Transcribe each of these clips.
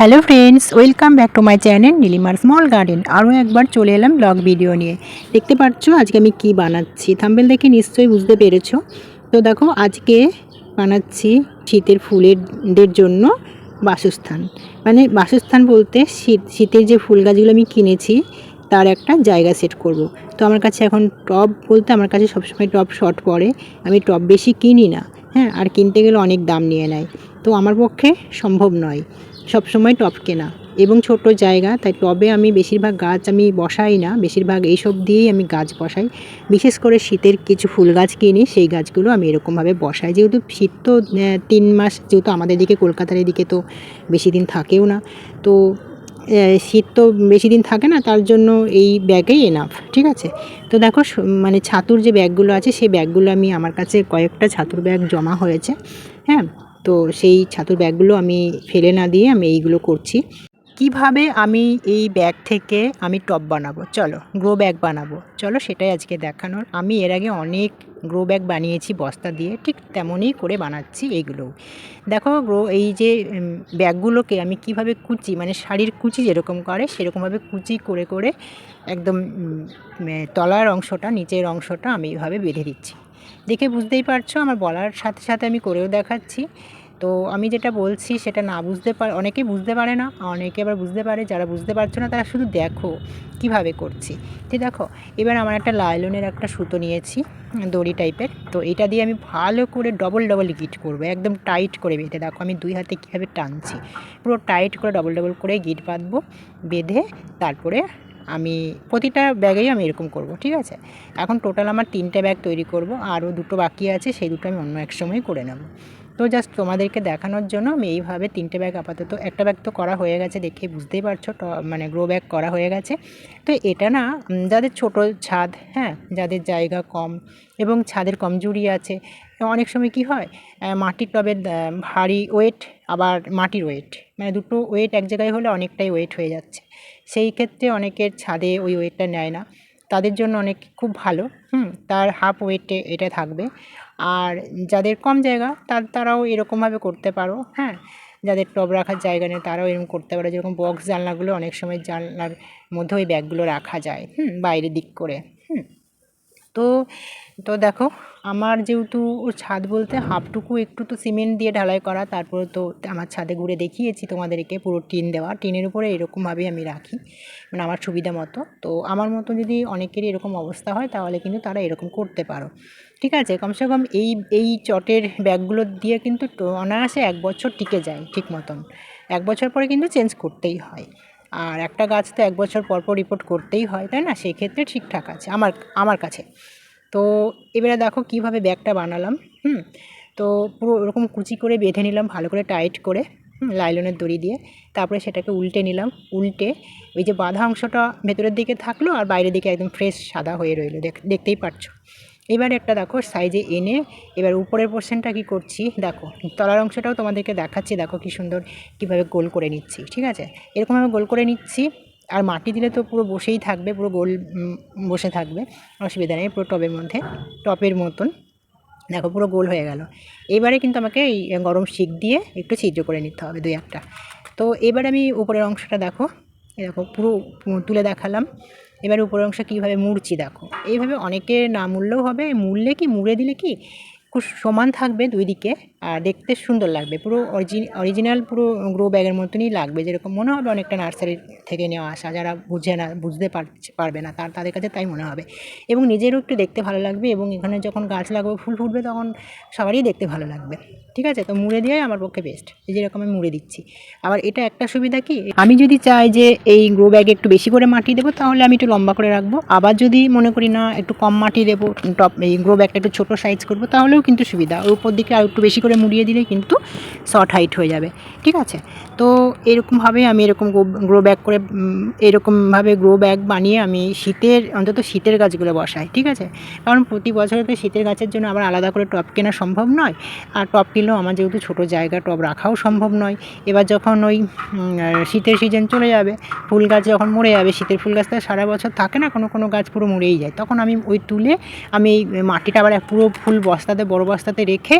Hello friends, welcome back to my channel নীলিমার small garden. আরও একবার চলে এলাম ব্লগ ভিডিও নিয়ে। দেখতে পাচ্ছ আজকে আমি কি বানাচ্ছি? থাম্বেল দেখে নিশ্চয়ই বুঝতে পেরেছ। তো দেখো, আজকে বানাচ্ছি শীতের ফুলেরদের জন্য বাসস্থান। মানে বাসস্থান বলতে শীত, শীতের যে ফুল গাছগুলো আমি কিনেছি, তার একটা জায়গা সেট করব। তো আমার কাছে এখন টব বলতে আমার কাছে সবসময় টব শর্ট পড়ে আমি টব বেশি কিনি না হ্যাঁ? আর কিনতে গেলে অনেক দাম নিয়ে নেয়। তো আমার পক্ষে সম্ভব নয়। সব সময় টব কেনা। এবং ছোট জায়গা, তাই টবে আমি বেশিরভাগ গাছ আমি বসাই না। বেশিরভাগ এইসব দিয়েই আমি গাছ বসাই। বিশেষ করে শীতের কিছু ফুল গাছ কিনি, সেই গাছগুলো আমি এরকমভাবে বসাই। যেহেতু শীত তো তিন মাস, যেহেতু আমাদের দিকে কলকাতার এদিকে তো বেশি দিন থাকেও না। তো শীত তো বেশি দিন থাকে না, তার জন্য এই ব্যাগেই এনাফ ঠিক আছে? তো দেখো মানে ছাতুর যে ব্যাগগুলো আছে, সেই ব্যাগগুলো আমি আমার কাছে কয়েকটা ছাতুর ব্যাগ জমা হয়েছে। হ্যাঁ? তো সেই ছাতুর ব্যাগগুলো আমি ফেলে না দিয়ে আমি এইগুলো করছি। কীভাবে আমি এই ব্যাগ থেকে আমি টব বানাবো? চলো, গ্রো ব্যাগ বানাবো। চলো, সেটাই আজকে দেখানোর। আমি এর আগে অনেক গ্রো ব্যাগ বানিয়েছি বস্তা দিয়ে, ঠিক তেমনই করে বানাচ্ছি এইগুলোও দেখো, গ্রো, এই যে ব্যাগগুলোকে আমি কীভাবে কুচি মানে শাড়ির কুচি যেরকম করে, সেরকমভাবে কুচি করে করে একদম তলার অংশটা, নিচের অংশটা আমি এইভাবে বেঁধে দিচ্ছি। দেখে বুঝতেই পারছ, আমার বলার সাথে সাথে আমি করেও দেখাচ্ছি। তো আমি যেটা বলছি সেটা না বুঝতে পার, অনেকেই বুঝতে পারে না, অনেকে আবার বুঝতে পারে, যারা বুঝতে পারছ না তারা শুধু দেখো কীভাবে করছি। তো দেখো, এবার আমার একটা লাইলনের একটা সুতো নিয়েছি, দড়ি টাইপের, তো এটা দিয়ে আমি ভালো করে ডবল ডবল গিট করব, একদম টাইট করে বেঁধে, দেখো আমি দুই হাতে কীভাবে টানছি। পুরো টাইট করে ডবল ডবল করে গিট বাঁধবো, বেঁধে তারপরে আমি প্রতিটা ব্যাগেই আমি এরকম করব, ঠিক আছে? এখন টোটাল আমার তিনটে ব্যাগ তৈরি করব, আরও দুটো বাকি আছে, সেই দুটো আমি অন্য এক সময় করে নেব। তো জাস্ট তোমাদেরকে দেখানোর জন্য আমি এইভাবে তিনটে ব্যাগ আপাতত, একটা ব্যাগ তো করা হয়ে গেছে দেখে বুঝতেই পারছ মানে গ্রো ব্যাগ করা হয়ে গেছে। তো এটা না যাদের ছোট ছাদ হ্যাঁ যাদের জায়গা কম এবং ছাদের কমজোরি আছে অনেক সময় কি হয় মাটির টবের ভারী ওয়েট আবার মাটির ওয়েট মানে দুটো ওয়েট এক জায়গায় হলে অনেকটাই ওয়েট হয়ে যাচ্ছে। সেই ক্ষেত্রে অনেকের ছাদে ওই ওয়েটটা নেয় না। তাদের জন্য অনেক খুব ভালো, হুম, তার হাফ ওয়েটে এটা থাকবে। আর যাদের কম জায়গা, তার, তারাও এরকমভাবে করতে পারো হ্যাঁ? যাদের টব রাখার জায়গা নেই, তারাও এরকম করতে পারে। যেরকম বক্স জানলাগুলো অনেক সময় জানলার মধ্যে ওই ব্যাগগুলো রাখা যায়, হুম? বাইরের দিক করে। তো তো দেখো, আমার যেহেতু ছাদ বলতে হাফটুকু একটু তো সিমেন্ট দিয়ে ঢালাই করা, তারপরে তো আমার ছাদে ঘুরে দেখিয়েছি তোমাদেরকে পুরো টিন দেওয়া। টিনের উপরে এরকমভাবেই আমি রাখি মানে আমার সুবিধা মতো। তো আমার মতো যদি অনেকেরই এরকম অবস্থা হয়, তাহলে কিন্তু তারা এরকম করতে পারো। ঠিক আছে? কমসে কম এই এই চটের ব্যাগগুলো দিয়ে কিন্তু অনায়াসে এক বছর টিকে যায়, ঠিক মতন। এক বছর পরে কিন্তু চেঞ্জ করতেই হয়। আর একটা গাছ তো এক বছর পর পর রিপোর্ট করতেই হয়, তাই না? সেক্ষেত্রে ঠিকঠাক আছে, আমার আমার কাছে। তো এবারে দেখো কীভাবে ব্যাগটা বানালাম, হুম? তো পুরো ওরকম কুচি করে বেঁধে নিলাম, ভালো করে টাইট করে লাইলনের দড়ি দিয়ে। তারপরে সেটাকে উল্টে নিলাম, উল্টে ওই যে বাঁধা অংশটা ভেতরের দিকে থাকল আর বাইরের দিকে একদম ফ্রেশ সাদা হয়ে রইল, দেখ, দেখতেই পারছ। এবার একটা দেখো সাইজে এনে এবার উপরের পোর্শনটা কি করছি? দেখো, তলার অংশটাও তোমাদেরকে দেখাচ্ছি, দেখো কি সুন্দর কীভাবে গোল করে নিচ্ছি, ঠিক আছে? এরকমভাবে গোল করে নিচ্ছি, আর মাটি দিলে তো পুরো বসেই থাকবে, পুরো গোল বসে থাকবে, অসুবিধা নেই, পুরো টবের মধ্যে টপের মতন। দেখো পুরো গোল হয়ে গেল। এবারে কিন্তু আমাকে এই গরম শিক দিয়ে একটু ছিদ্র করে নিতে হবে, দুই একটা। তো এবারে আমি উপরের অংশটা দেখো দেখো পুরো তুলে দেখালাম। এবার উপর অংশ কীভাবে মুড়ছি দেখো। এইভাবে অনেকে না মুড়লেও হবে, মুড়লে কি, মুড়ে দিলে কি, খুব সমান থাকবে দুই দিকে। আর দেখতে সুন্দর লাগবে। পুরো অরিজিনাল পুরো গ্রো ব্যাগের মতনই লাগবে। যেরকম মনে হবে অনেকটা নার্সারি থেকে নেওয়া আসা। যারা বুঝে না, বুঝতে পারবে না, তার, তাদের কাছে তাই মনে হবে। এবং নিজেরও একটু দেখতে ভালো লাগবে এবং এখানে যখন গাছ লাগবে, ফুল ফুটবে তখন সবারই দেখতে ভালো লাগবে। ঠিক আছে? তো মুড়ে দেওয়াই আমার পক্ষে বেস্ট এই যেরকম আমি মুড়ে দিচ্ছি। আবার এটা একটা সুবিধা কি? আমি যদি চাই যে এই গ্রো ব্যাগে একটু বেশি করে মাটি দেবো, তাহলে আমি একটু লম্বা করে রাখব। আবার যদি মনে করি না, একটু কম মাটি দেবো টপ এই গ্রো ব্যাগটা একটু ছোটো সাইজ করব, তাহলেও কিন্তু সুবিধা। ওর উপর দিকে আর একটু বেশি মুড়িয়ে দিলে কিন্তু শর্ট হাইট হয়ে যাবে, ঠিক আছে? তো এরকমভাবে আমি এরকম গ্রো ব্যাগ করে এরকমভাবে গ্রো ব্যাগ বানিয়ে আমি শীতের, অন্তত শীতের গাছগুলো বসাই, ঠিক আছে? কারণ প্রতি বছরে তো শীতের গাছের জন্য আবার আলাদা করে টব কেনা সম্ভব নয়, আর টব কিনলেও আমার যেহেতু ছোটো জায়গা, টব রাখাও সম্ভব নয়। এবার যখন ওই শীতের সিজন চলে যাবে, ফুল গাছ যখন মরে যাবে, শীতের ফুল গাছ তো সারা বছর থাকে না, কোনো কোনো গাছ পুরো মরেই যায়। তখন আমি ওই তুলে আমি এই মাটিটা আবার পুরো ফুল বস্তাতে, বড় বস্তাতে রেখে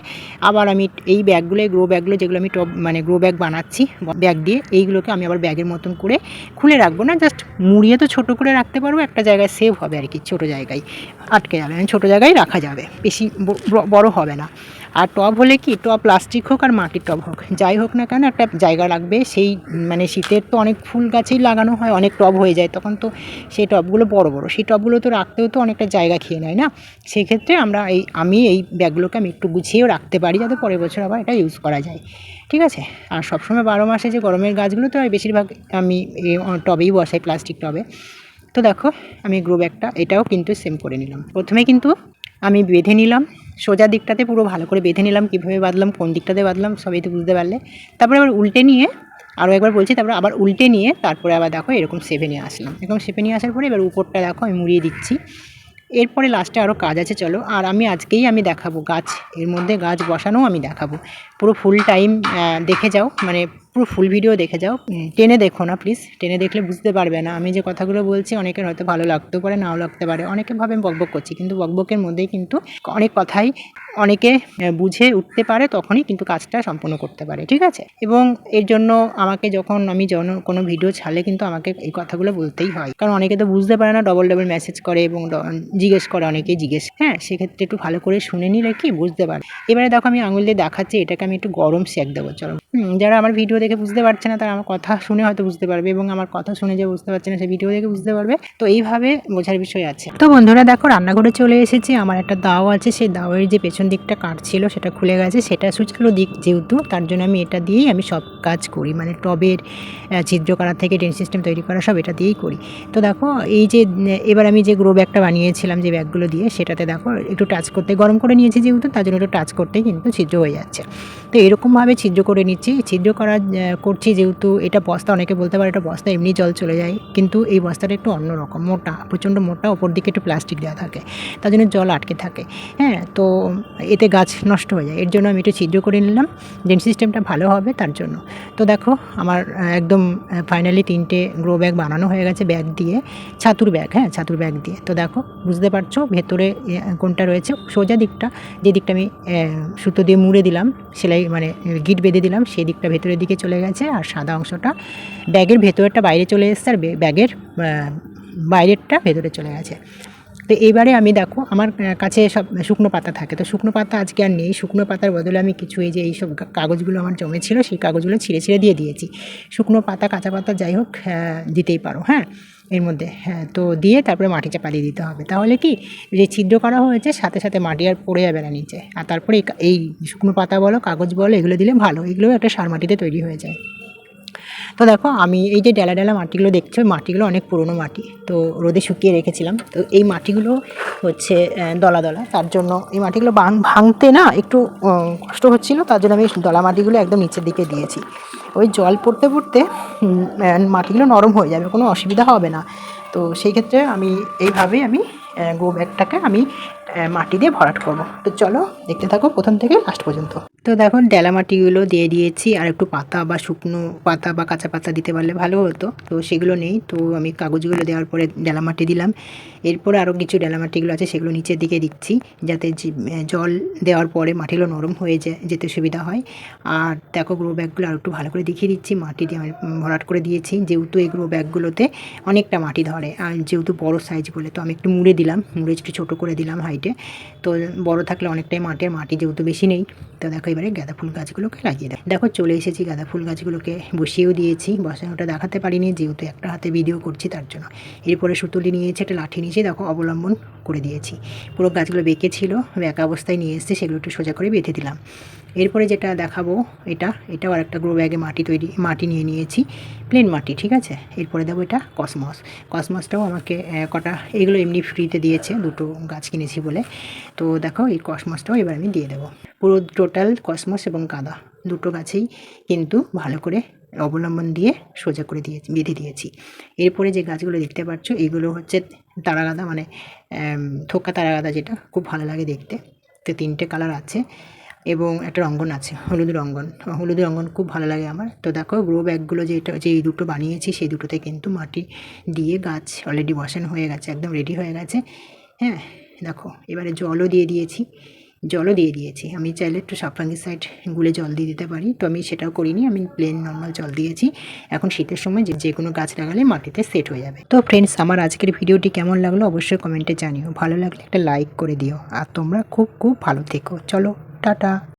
আবার আমি এই ব্যাগগুলো গ্রো ব্যাগগুলো যেগুলো আমি টপ মানে গ্রো ব্যাগ বানাচ্ছি ব্যাগ দিয়ে, এইগুলোকে আমি আবার ব্যাগের মতন করে খুলে রাখব না জাস্ট মুড়িয়ে তো ছোটো করে রাখতে পারব, একটা জায়গায় সেভ হবে আর কি, ছোটো জায়গায় আটকে যাবে মানে ছোটো জায়গায় রাখা যাবে, বেশি বড় হবে না। আর টব হলে কি, টব প্লাস্টিক হোক আর মাটির টব হোক, যাই হোক না কেন একটা জায়গা লাগবে, সেই মানে শীতের তো অনেক ফুল গাছেই লাগানো হয়, অনেক টব হয়ে যায়, তখন তো সেই টবগুলো বড় বড়, সেই টবগুলো তো রাখতেও তো অনেকটা জায়গা খেয়ে নেয় না? সেক্ষেত্রে আমরা এই, আমি এই ব্যাগগুলোকে আমি একটু গুছিয়েও রাখতে পারি, যাতে পরের বছর আবার এটা ইউজ করা যায়। ঠিক আছে? আর সবসময় বারো মাসে যে গরমের গাছগুলো তো বেশিরভাগ আমি টবেই বসাই প্লাস্টিক টবে। তো দেখো, আমি গ্রো ব্যাগটা এটাও কিন্তু সেম করে নিলাম। প্রথমে কিন্তু আমি বেঁধে নিলাম সোজা দিকটাতে পুরো ভালো করে বেঁধে নিলাম, কীভাবে বাঁধলাম, কোন দিকটাতে বাঁধলাম, সবই তো বুঝতে পারলে। তারপরে আবার উল্টে নিয়ে আরও একবার বলছি, তারপরে আবার উল্টে নিয়ে তারপরে আবার দেখো এরকম সেভে নিয়ে আসলাম। এরকম সেভে নিয়ে আসার পরে এবার উপরটা দেখো আমি মুড়িয়ে দিচ্ছি। এরপরে লাস্টে আরও কাজ আছে, চলো। আর আমি আজকেই আমি দেখাবো গাছ। এর মধ্যে গাছ বসানোও আমি দেখাবো। পুরো ফুল টাইম দেখে যাও। মানে পুরো ফুল ভিডিও দেখে যাও। টেনে দেখো না প্লিজ টেনে দেখলে বুঝতে পারবে না। আমি যে কথাগুলো বলছি অনেকের হয়তো ভালো লাগতেও পারে নাও লাগতে পারে। অনেকে ভাবে আমি বকবক করছি কিন্তু বকবকের মধ্যেই কিন্তু অনেক কথাই অনেকে বুঝে উঠতে পারে তখনই কিন্তু কাজটা সম্পূর্ণ করতে পারে, ঠিক আছে? এবং এর জন্য আমাকে যখন আমি যখন কোনো ভিডিও ছাড়লে কিন্তু আমাকে এই কথাগুলো বলতেই হয়। কারণ অনেকে তো বুঝতে পারে না ডবল ডবল মেসেজ করে এবং জিজ্ঞেস করে অনেকেই জিজ্ঞেস। হ্যাঁ সেক্ষেত্রে একটু ভালো করে শুনে নিলে কি? বুঝতে পারে। এবারে দেখো আমি আঙুল দিয়ে দেখাচ্ছি, এটাকে আমি একটু গরম সেক দেবো, চলো। যারা আমার ভিডিও দেখে বুঝতে পারছে না, তারা আমার কথা শুনে হয়তো বুঝতে পারবে এবং আমার কথা শুনে যে বুঝতে পারছে না, সে ভিডিও দেখে বুঝতে পারবে। তো এইভাবে বোঝার বিষয় আছে। তো বন্ধুরা দেখো, রান্নাঘরে চলে এসেছি, আমার একটা দাও আছে, সেই দাওয়ের যে পেছন দিকটা কাটছিল, সেটা খুলে গেছে, সেটা সুচালো দিক যেহেতু, তার জন্য আমি এটা দিয়েই আমি সব কাজ করি। মানে টবের ছিদ্র করা থেকে ড্রেন সিস্টেম তৈরি করা সব এটা দিয়েই করি। তো দেখো, এই যে এবার আমি যে গ্রো ব্যাগটা বানিয়েছিলাম, যে ব্যাগগুলো দিয়ে, সেটাতে দেখো, একটু টাচ করতে, গরম করে নিয়েছি যেহেতু, তার জন্য একটু টাচ করতেই কিন্তু ছিদ্র হয়ে যাচ্ছে। তো এরকমভাবে ছিদ্র করে নিচ্ছি। ছিদ্র করা করছি যেহেতু, এটা বস্তা, অনেকে বলতে পারে এটা বস্তা এমনি জল চলে যায়, কিন্তু এই বস্তাটা একটু অন্যরকম মোটা, প্রচণ্ড মোটা, ওপর দিকে একটু প্লাস্টিক দেওয়া থাকে, তার জন্য জল আটকে থাকে। হ্যাঁ তো এতে গাছ নষ্ট হয়ে যায়। এর জন্য আমি একটু ছিদ্র করে নিলাম। ড্রেন সিস্টেমটা ভালো হবে তার জন্য। তো দেখো, আমার একদম ফাইনালি তিনটে গ্রো ব্যাগ বানানো হয়ে গেছে ব্যাগ দিয়ে। ছাতুর ব্যাগ হ্যাঁ ছাতুর ব্যাগ দিয়ে। তো দেখো, বুঝতে পারছ? ভেতরে কোনটা রয়েছে? সোজা দিকটা, যে দিকটা আমি সুতো দিয়ে মুড়ে দিলাম, সেলাই মানে গিট বেঁধে দিলাম, সেই দিকটা ভেতরের দিকে চলে গেছে। আর সাদা অংশটা ব্যাগের ভেতরেরটা বাইরে চলে এসছে, আর ব্যাগের বাইরেরটা ভেতরে চলে গেছে। তো এইবারে আমি দেখো, আমার কাছে সব শুকনো পাতা থাকে। তো শুকনো পাতা আজকে আর নেই। শুকনো পাতার বদলে আমি কিছু এই যে এইসব কাগজগুলো আমার জমেছিল, সেই কাগজগুলো ছিঁড়ে ছিঁড়ে দিয়ে দিয়েছি। শুকনো পাতা, কাঁচা পাতা যাই হোক দিতেই পারো হ্যাঁ? এর মধ্যে হ্যাঁ তো দিয়ে তারপরে মাটি চাপা দিয়ে দিতে হবে। তাহলে কি, যে ছিদ্র করা হয়েছে, সাথে সাথে মাটি আর পড়ে যাবে না নিচে। আর তারপরে এই শুকনো পাতা বলো, কাগজ বলো, এগুলো দিলে ভালো। এগুলোও একটা সার মাটিতে তৈরি হয়ে যায়। তো দেখো, আমি এই যে ডেলা ডেলা মাটিগুলো দেখছ মাটিগুলো অনেক পুরনো মাটি। তো রোদে শুকিয়ে রেখেছিলাম। তো এই মাটিগুলো হচ্ছে দলা দলা। তার জন্য এই মাটিগুলো ভাঙতে না একটু কষ্ট হচ্ছিল। তার জন্য আমি দলা মাটিগুলো একদম নিচের দিকে দিয়েছি। ওই জল পড়তে পড়তে মাটিগুলো নরম হয়ে যাবে, কোনো অসুবিধা হবে না। তো সেই ক্ষেত্রে আমি এইভাবেই আমি গো ব্যাগটাকে আমি মাটি দিয়ে ভরাট করব। তো চলো, দেখতে থাকো প্রথম থেকে লাস্ট পর্যন্ত। তো দেখো ডেলা মাটিগুলো দিয়ে দিয়েছি, আর একটু পাতা বা শুকনো পাতা বা কাঁচা পাতা দিতে পারলে ভালো হতো। তো সেগুলো নেই, তো আমি কাগজগুলো দেওয়ার পরে ডেলা মাটি দিলাম। এরপরে আরও কিছু ডেলা মাটিগুলো আছে, সেগুলো নিচের দিকে দিচ্ছি, যাতে জল দেওয়ার পরে মাটিগুলো নরম হয়ে যায়, যেতে সুবিধা হয়। আর দেখো গ্রো ব্যাগগুলো আর একটু ভালো করে দেখিয়ে দিচ্ছি, মাটি দিয়ে আমি ভরাট করে দিয়েছি। যেহেতু এই গ্রো ব্যাগগুলোতে অনেকটা মাটি ধরে, আর যেহেতু বড় সাইজ বলে, তো আমি একটু মুড়ে দিলাম, মুড়ে একটু ছোটো করে দিলাম হাইটে তো বড় থাকলে অনেকটাই মাটি, আর মাটি যেহেতু বেশি নেই, তো দেখো এবারে গাঁদা ফুল গাছগুলোকে লাগিয়ে দেয় দেখো, চলে এসেছি গাঁদা ফুল গাছগুলোকে বসিয়েও দিয়েছি। বসানোটা দেখাতে পারিনি, যেহেতু একটা হাতে ভিডিও করছি তার জন্য। এরপরে সুতুলি নিয়েছি, একটা লাঠি নিয়েছি, দেখো, অবলম্বন করে দিয়েছি। পুরো গাছগুলো বেঁকে ছিল বেঁকা অবস্থায় নিয়ে এসেছি, সেগুলো একটু সোজা করে বেঁধে দিলাম। এরপরে যেটা দেখাবো, এটা, এটাও আর একটা গ্রো ব্যাগে মাটি তৈরি, মাটি নিয়ে নিয়েছি প্লেন মাটি, ঠিক আছে? এরপরে দেবো এটা কসমস কসমসটাও আমাকে কটা, এগুলো এমনি ফ্রিতে দিয়েছে, দুটো গাছ কিনেছি বলে। তো দেখো, এই কসমসটাও এবার আমি দিয়ে দেবো। পুরো টোটাল কসমস এবং গাঁদা দুটো গাছেই কিন্তু ভালো করে অবলম্বন দিয়ে সোজা করে দিয়ে বেঁধে দিয়েছি। এরপরে যে গাছগুলো দেখতে পাচ্ছ, এগুলো হচ্ছে তারা গাঁদা মানে থোকা তারা গাঁদা যেটা, খুব ভালো লাগে দেখতে। তো তিনটে কালার আছে এবং একটা রঙ্গন আছে, হলুদ রঙ্গন। হলুদ রঙ্গন খুব ভালো লাগে আমার। তো দেখো গ্রো ব্যাগগুলো যেটা যে এই দুটো বানিয়েছি, সেই দুটোতে কিন্তু মাটি দিয়ে গাছ অলরেডি বসানো হয়ে গেছে, একদম রেডি হয়ে গেছে। হ্যাঁ দেখো, এবারে জলও দিয়ে দিয়েছি। জলও দিয়ে দিয়েছি। আমি চাইলে একটু সাইড গুলে জল দিয়ে দিতে পারি। তো আমি সেটাও করিনি। আমি প্লেন নর্মাল জল দিয়েছি। এখন শীতের সময় যে যে কোনো গাছ লাগালে মাটিতে সেট হয়ে যাবে। তো ফ্রেন্ডস আমার আজকের ভিডিওটি কেমন লাগল অবশ্যই কমেন্টে জানিও। ভালো লাগলে একটা লাইক করে দিও। আর তোমরা খুব খুব ভালো থেকো। চলো, টাটা।